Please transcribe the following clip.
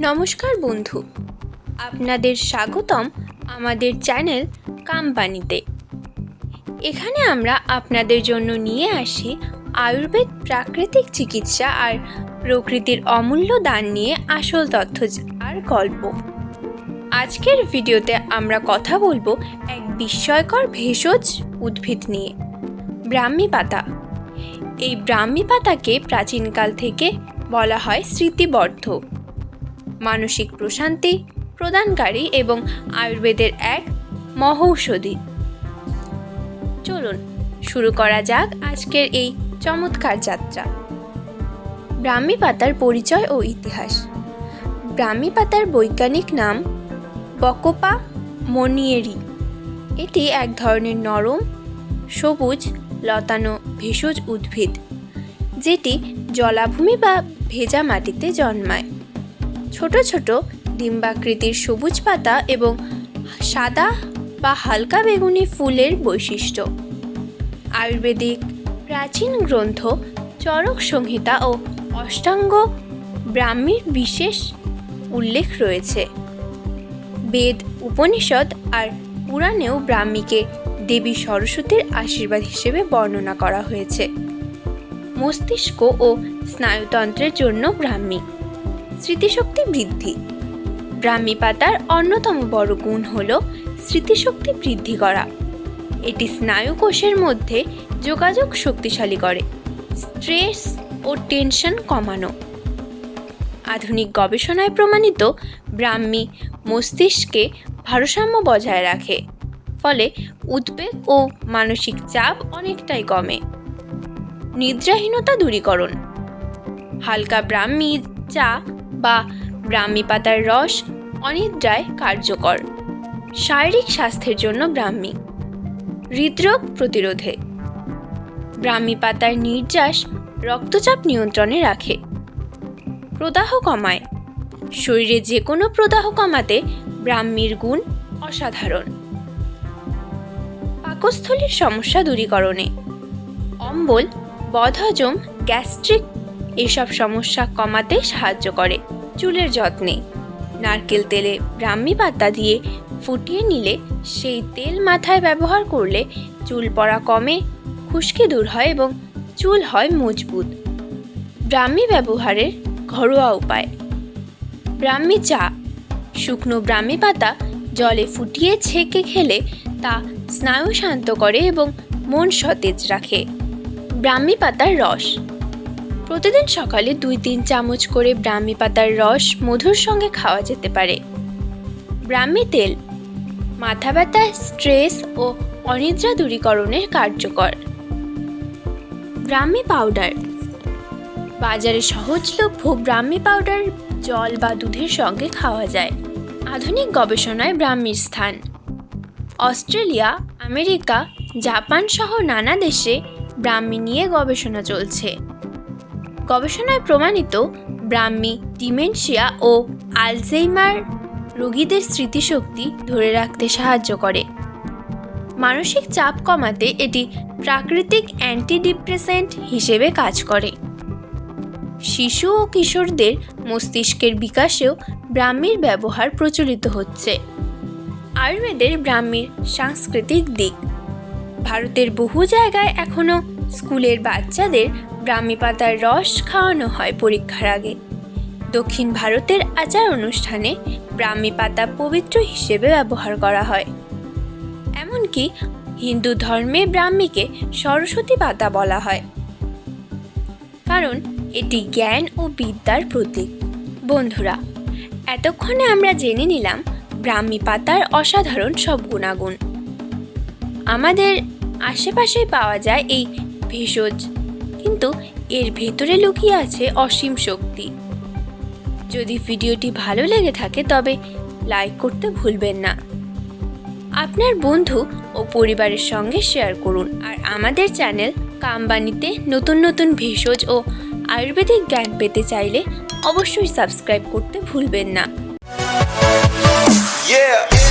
নমস্কার বন্ধু। আপনাদের স্বাগতম আমাদের চ্যানেল কাম্পানিতে। এখানে আমরা আপনাদের জন্য নিয়ে আসি আয়ুর্বেদ প্রাকৃতিক চিকিৎসা আর প্রকৃতির অমূল্য দান নিয়ে আসল তথ্য আর গল্প। আজকের ভিডিওতে আমরা কথা বলব এক বিস্ময়কর ভেষজ উদ্ভিদ নিয়ে, ব্রাহ্মী পাতা। এই ব্রাহ্মী পাতাকে প্রাচীনকাল থেকে বলা হয় স্মৃতিবর্ধক মানসিক প্রশান্তি প্রদানকারী এবং আয়ুর্বেদের এক মহৌষধি। চলুন, শুরু করা যাক আজকের এই চমৎকার যাত্রা। ব্রাহ্মী পাতার পরিচয় ও ইতিহাস। ব্রাহ্মী পাতার বৈজ্ঞানিক নাম বকোপা মনিয়েরি। এটি এক ধরনের নরম, সবুজ, লতানো, ভেষজ উদ্ভিদ, যেটি জলাভূমি বা ভেজা মাটিতে জন্মায়। ছোট ছোট ডিম্বাকৃতির সবুজ পাতা এবং সাদা বা হালকা বেগুনি ফুলের বৈশিষ্ট্য। আয়ুর্বেদিক প্রাচীন গ্রন্থ, চরক সংহিতা ও অষ্টাঙ্গ ব্রাহ্মীর বিশেষ উল্লেখ রয়েছে। বেদ, উপনিষদ আর পুরাণেও ব্রাহ্মীকে দেবী সরস্বতীর আশীর্বাদ হিসেবে বর্ণনা করা হয়েছে। মস্তিষ্ক ও স্নায়ুতন্ত্রের জন্য ব্রাহ্মী। স্মৃতিশক্তি বৃদ্ধি। ব্রাহ্মী পাতার অন্যতম বড় গুণ হল স্মৃতিশক্তি বৃদ্ধি করা। এটি স্নায়ু কোষের মধ্যে যোগাযোগ শক্তিশালী করে, স্ট্রেস ও টেনশন কমানো। আধুনিক গবেষণায় প্রমাণিত ব্রাহ্মী মস্তিষ্কে ভারসাম্য বজায় রাখে, ফলে উদ্বেগ ও মানসিক চাপ অনেকটাই কমে। নিদ্রাহীনতা দূরীকরণ। হালকা ব্রাহ্মী চা বা ব্রাহ্মী পাতার রস অনিদ্রায় কার্যকর। শারীরিক স্বাস্থ্যের জন্য ব্রাহ্মী। হৃদরোগ প্রতিরোধে। ব্রাহ্মী পাতার নির্যাস রক্তচাপ নিয়ন্ত্রণে রাখে। প্রদাহ কমায়। শরীরে যে কোনো প্রদাহ কমাতে ব্রাহ্মীর গুণ অসাধারণ। পাকস্থলীর সমস্যা দূরীকরণে। অম্বল, বদহজম, গ্যাস্ট্রিক এসব সমস্যা কমাতে সাহায্য করে। চুলের যত্নে। নারকেল তেলে ব্রাহ্মী পাতা দিয়ে ফুটিয়ে নিলে সেই তেল মাথায় ব্যবহার করলে চুল পড়া কমে, খুশকি দূর হয় এবং চুল হয় মজবুত। ব্রাহ্মী ব্যবহারের ঘরোয়া উপায়। ব্রাহ্মী চা। শুকনো ব্রাহ্মী পাতা জলে ফুটিয়ে ছেঁকে খেলে তা স্নায়ু শান্ত করে এবং মন সতেজ রাখে। ব্রাহ্মী পাতার রস। প্রতিদিন সকালে দুই তিন চামচ করে ব্রাহ্মী পাতার রস মধুর সঙ্গে খাওয়া যেতে পারে। ব্রাহ্মী তেল, মাথা ব্যথা, স্ট্রেস ও অনিদ্রা দূরীকরণের কার্যকর। ব্রাহ্মী পাউডার, বাজারে সহজলভ্য ব্রাহ্মী পাউডার জল বা দুধের সঙ্গে খাওয়া যায়। আধুনিক গবেষণায় ব্রাহ্মীর স্থান। অস্ট্রেলিয়া, আমেরিকা, জাপান সহ নানা দেশে ব্রাহ্মী নিয়ে গবেষণা চলছে। গবেষণায় প্রমাণিত ব্রাহ্মী, ডিমেনশিয়া ও আলজেইমার রোগীদের স্মৃতিশক্তি ধরে রাখতে সাহায্য করে। মানসিক চাপ কমাতে এটি প্রাকৃতিক অ্যান্টিডিপ্রেসেন্ট হিসেবে কাজ করে। শিশু ও কিশোরদের মস্তিষ্কের বিকাশেও ব্রাহ্মীর ব্যবহার প্রচলিত হচ্ছে। আয়ুর্বেদের ব্রাহ্মীর সাংস্কৃতিক দিক। ভারতের বহু জায়গায় এখনও স্কুলের বাচ্চাদের ব্রাহ্মী পাতার রস খাওয়ানো হয় পরীক্ষার আগে। দক্ষিণ ভারতের আচার অনুষ্ঠানে ব্রাহ্মী পাতা পবিত্র হিসেবে ব্যবহার করা হয়। এমনকি হিন্দু ধর্মে ব্রাহ্মীকে সরস্বতী পাতা বলা হয়। কারণ এটি জ্ঞান ও বিদ্যার প্রতীক। বন্ধুরা, এতক্ষণে আমরা জেনে নিলাম ব্রাহ্মী পাতার অসাধারণ সব গুণাগুণ। আমাদের আশেপাশে পাওয়া যায় এই ভেষজ কিন্তু এর ভেতরে লুকিয়ে আছে অসীম শক্তি। যদি ভিডিওটি ভালো লেগে থাকে, তবে লাইক করতে ভুলবেন না। আপনার বন্ধু ও পরিবারের সঙ্গে শেয়ার করুন আর আমাদের চ্যানেল কামবানিতে নতুন নতুন ভেষজ ও আয়ুর্বেদিক জ্ঞান পেতে চাইলে অবশ্যই সাবস্ক্রাইব করতে ভুলবেন না। Yeah.